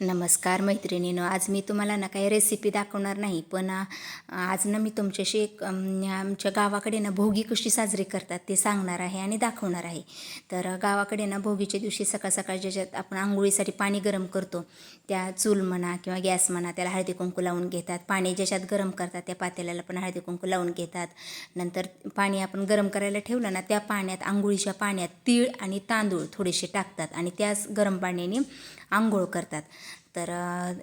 नमस्कार मैत्रिणीनं आज मी तुम्हाला ना काही रेसिपी दाखवणार नाही पण आज ना मी तुमच्याशी एक आमच्या गावाकडे ना भोगी कशी साजरी करतात ते सांगणार आहे आणि दाखवणार आहे. तर गावाकडे ना भोगीच्या दिवशी सकाळ सकाळ ज्याच्यात आपण आंघोळीसाठी पाणी गरम करतो त्या चूल म्हणा किंवा गॅस म्हणा त्याला हळदी कुंकू लावून घेतात. पाणी ज्याच्यात गरम करतात त्या पातेल्याला पण हळदी कुंकू लावून घेतात. नंतर पाणी आपण गरम करायला ठेवलं ना त्या पाण्यात आंघोळीच्या पाण्यात तीळ आणि तांदूळ थोडेसे टाकतात आणि त्याच गरम पाण्याने आंघोळ करतात. तर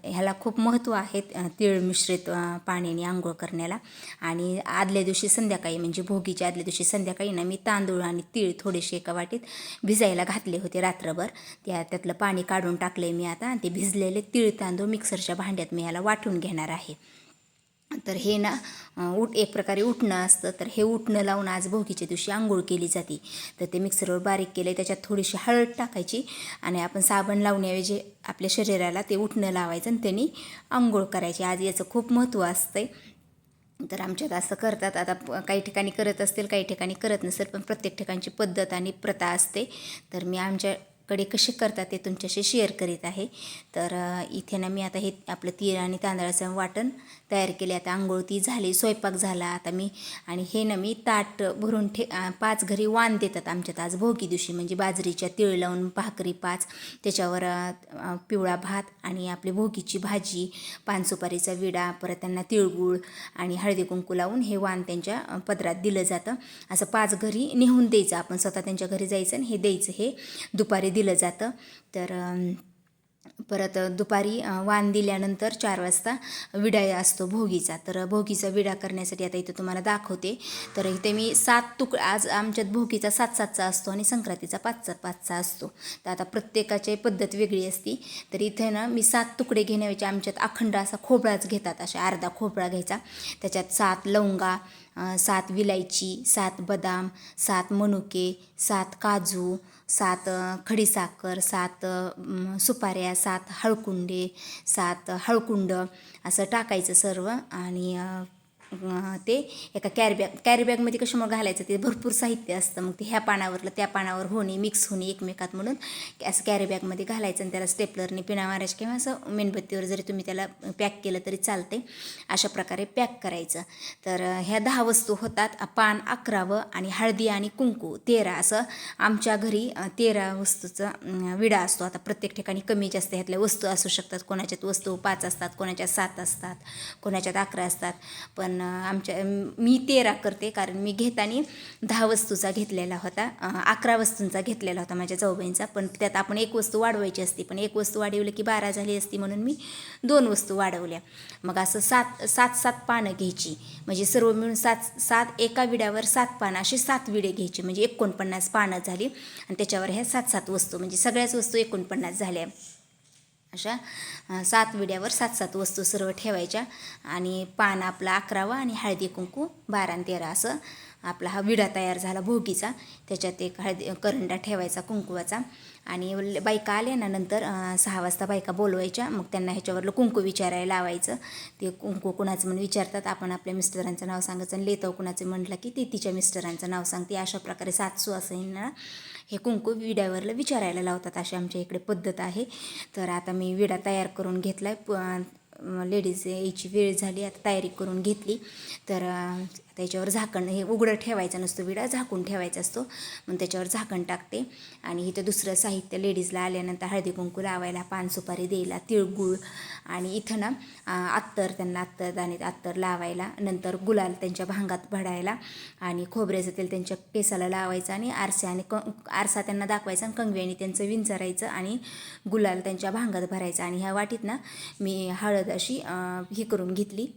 ह्याला खूप महत्त्व आहे तीळ मिश्रित पाण्याने आंघोळ करण्याला. आणि आदल्या दिवशी संध्याकाळी म्हणजे भोगीच्या आदल्या दिवशी संध्याकाळी ना मी तांदूळ आणि तीळ थोडेसे एका वाटीत भिजायला घातले होते रात्रभर. त्या त्यातलं पाणी काढून टाकले मी आता आणि ते भिजलेले तीळ तांदूळ मिक्सरच्या भांड्यात मी ह्याला वाटून घेणार आहे. तर हे ना उठ एक प्रकारे उठणं असतं. तर हे उठणं लावून आज भोगीच्या दिवशी आंघोळ केली जाते. तर ते मिक्सरवर बारीक केले त्याच्यात थोडीशी हळद टाकायची आणि आपण साबण लावण्याऐवजी आपल्या शरीराला ते उठणं लावायचं आणि त्यांनी आंघोळ करायची. आज याचं खूप महत्त्व असतंय. तर आमच्यात असं करतात. आता काही ठिकाणी करत असतील काही ठिकाणी करत नसेल पण प्रत्येक ठिकाणची पद्धत आणि प्रथा असते. तर मी आमच्या कडे कसे करतात ते तुमच्याशी शेअर करीत आहे. तर इथे ना मी आता हे आपलं तीळ आणि तांदळाचं वाटण तयार केले. आता आंघोळ ती झाली स्वयंपाक झाला आता मी. आणि हे ना मी ताट भरून ठे पाच घरी वाण देतात आमच्यात आज भोगी दिवशी. म्हणजे बाजरीच्या तीळ लावून भाकरी पाच त्याच्यावर पिवळा भात आणि आपली भोगीची भाजी पानसुपारीचा विडा परत त्यांना तिळगुळ आणि हळदी कुंकू लावून हे वाण त्यांच्या पदरात दिलं जातं. असं पाच घरी नेहून द्यायचं. आपण स्वतः त्यांच्या घरी जायचं आणि हे द्यायचं. हे दुपारी दिलं जातं. तर परत दुपारी वाण दिल्यानंतर चार वाजता विडा असतो भोगीचा. तर भोगीचा विडा करण्यासाठी आता इथं तुम्हाला दाखवते. तर इथे मी सात तुक आज आमच्यात भोगीचा सात सातचा असतो आणि संक्रांतीचा पाचचा पाचचा असतो. तर आता प्रत्येकाची पद्धत वेगळी असती. तर इथे ना मी सात तुकडे घेण्याऐवजी आमच्यात अखंड असा खोबराच घेतात अशा अर्धा खोबरा घ्यायचा. त्याच्यात सात लवंगा सात विलायची सात बदाम सात मनुके सात काजू सात खडीसाखर सात सुपाऱ्या सात हळकुंडे सात हळकुंड असं टाकायचं सर्व आणि ते एका कॅरीबॅग कॅरीबॅगमध्ये कशामुळे घालायचं? ते भरपूर साहित्य असतं. मग ते ह्या पानावरलं त्या पानावर होणे मिक्स होणे एकमेकात म्हणून असं कॅरीबॅगमध्ये घालायचं आणि त्याला स्टेपलरने पिना मारायचं किंवा असं मेणबत्तीवर जरी तुम्ही त्याला पॅक केलं तरी चालते अशा प्रकारे पॅक करायचं. तर ह्या दहा वस्तू होतात. पान अकरावं आणि हळदी आणि कुंकू तेरा असं आमच्या घरी तेरा वस्तूचा विडा असतो. आता प्रत्येक ठिकाणी कमी जास्त ह्यातल्या वस्तू असू शकतात. कोणाच्यात वस्तू पाच असतात कोणाच्यात सात असतात कोणाच्यात अकरा असतात. पण पण आमच्या मी तेरा करते कारण मी घेताना दहा वस्तूचा घेतलेला होता अकरा वस्तूंचा घेतलेला होता माझ्या जाऊबाईंचा पण त्यात आपण एक वस्तू वाढवायची असती पण एक वस्तू वाढवली की बारा झाली असती म्हणून मी दोन वस्तू वाढवल्या. मग असं सात सात सात पानं घ्यायची. म्हणजे सर्व मिळून सात सात एका विड्यावर सात पानं असे सात विडे घ्यायचे. म्हणजे एकोणपन्नास पानं झाली आणि त्याच्यावर ह्या सात सात वस्तू म्हणजे सगळ्याच वस्तू एकोणपन्नास झाल्या. अशा सात विड्यावर सात सात वस्तू सर्व ठेवायच्या. आणि पान आपला अकरावा आणि हळदी कुंकू बारा आणि तेरा असं आपला हा विडा तयार झाला भोगीचा. त्याच्यात एक हळदी करंडा ठेवायचा कुंकुवाचा. आणि बायका आल्या ना नंतर सहा वाजता बायका बोलवायच्या. मग त्यांना ह्याच्यावरलं कुंकू विचारायला लावायचं. ते कुंकू कुणाचं म्हणून विचारतात. आपण आपल्या मिस्टरांचं नाव सांगायचं आणि लेतव कुणाचं म्हटलं की ते तिच्या मिस्टरांचं नाव सांगते. अशा प्रकारे सात सुवासिनींना हे कुंकू विड्यावरलं विचारायला लावतात. अशी आमच्या इकडे पद्धत आहे. तर आता मी विडा तयार करून घेतला आहे लेडीज यायची वेळ झाली. आता तयारी करून घेतली. तर त्याच्यावर झाकण हे उघडं ठेवायचं नसतो विडा झाकून ठेवायचा असतो. मग त्याच्यावर झाकण टाकते. आणि इथं दुसरं साहित्य लेडीजला आल्यानंतर हळदी कुंकू लावायला पान सुपारी द्यायला तिळगुळ. आणि इथं ना अत्तर त्यांना अत्तर दाणे अत्तर लावायला नंतर गुलाल त्यांच्या भांगात भडायला आणि खोबऱ्याचं तेल त्यांच्या केसाला लावायचं आणि आरसा आणि क आरसा त्यांना दाखवायचा आणि कंगव्याने त्यांचं विंचरायचं आणि गुलाल त्यांच्या भांगात भरायचा. आणि ह्या वाटीत ना मी हळद अशी हे करून घेतली.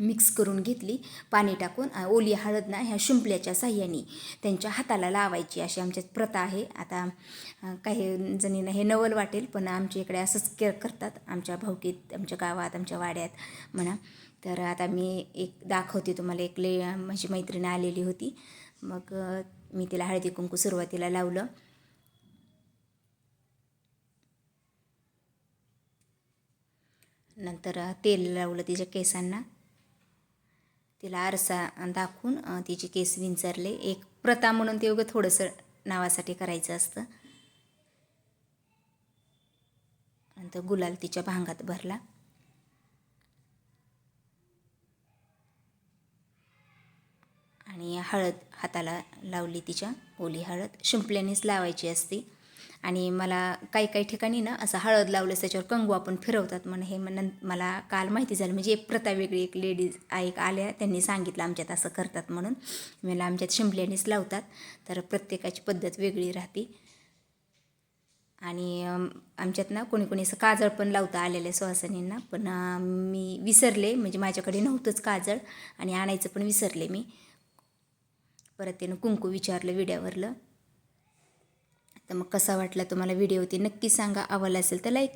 मिक्स करून घेतली पाणी टाकून ओली हळद ना ह्या शिंपल्याच्या साह्याने त्यांच्या हाताला लावायची अशी आमच्यात प्रथा आहे. आता काही जणींना हे नवल वाटेल पण आमच्या इकडे असंच के करतात. आमच्या भावकीत आमच्या गावात आमच्या वाड्यात म्हणा. तर आता मी एक दाखवते तुम्हाला एक ले माझी मैत्रीण आलेली होती. मग मी तिला हळदी कुंकू सुरुवातीला लावलं. नंतर तेल लावलं तिच्या केसांना. तिला आरसा दाखवून तिचे केस विंचरले. एक प्रथा म्हणून ते योग थोडंसं नावासाठी करायचं असतं. नंतर गुलाल तिच्या भांगात भरला. आणि हळद हाताला लावली तिच्या ओली हळद. शिंपल्यानेच लावायची असते. आणि मला काही काही ठिकाणी ना असं हळद लावलं त्याच्यावर कंगू आपण फिरवतात म्हणून हे मन मला काल माहिती झालं. म्हणजे एक प्रथा वेगळी एक लेडीज एक आल्या त्यांनी सांगितलं आमच्यात असं करतात म्हणून. मला आमच्यात शिंपल्यानेच लावतात. तर प्रत्येकाची पद्धत वेगळी राहते. आणि आमच्यात ना कोणी कोणी असं काजळ पण लावतं आलेल्या सुहासनींना. पण मी विसरले म्हणजे माझ्याकडे नव्हतंच काजळ आणि आणायचं पण विसरले मी. परत त्यानं कुंकू विचारलं विड्यावरलं. तर मग कसा वाटला तुम्हाला व्हिडिओ? ते नक्की सांगा. आवडला असेल तर लाईक